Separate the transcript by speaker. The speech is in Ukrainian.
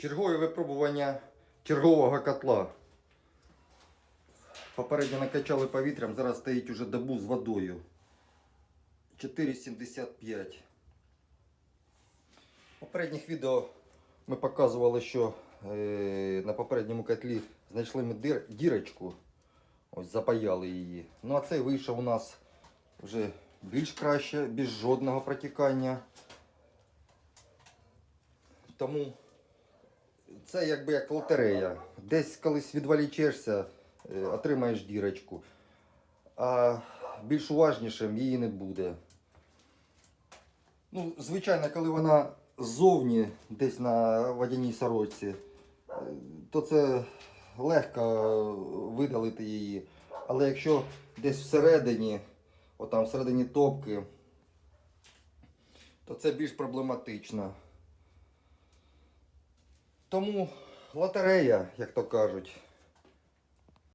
Speaker 1: Чергове випробування чергового котла. Попередньо накачали повітрям, зараз стоїть уже добу з водою. 4,75. В попередніх відео ми показували, що е, на попередньому котлі знайшли ми дир, дірочку. Ось запаяли її. Ну а цей вийшов у нас вже більш краще, без жодного протікання. Тому це якби як лотерея. Десь колись відволічешся, е, отримаєш дірочку. А більш уважнішим її не буде. Ну, звичайно, коли вона ззовні, десь на водяній сорочці, е, то це легко видалити її. Але якщо десь всередині, отам всередині топки, то це більш проблематично. Тому лотерея, як то кажуть.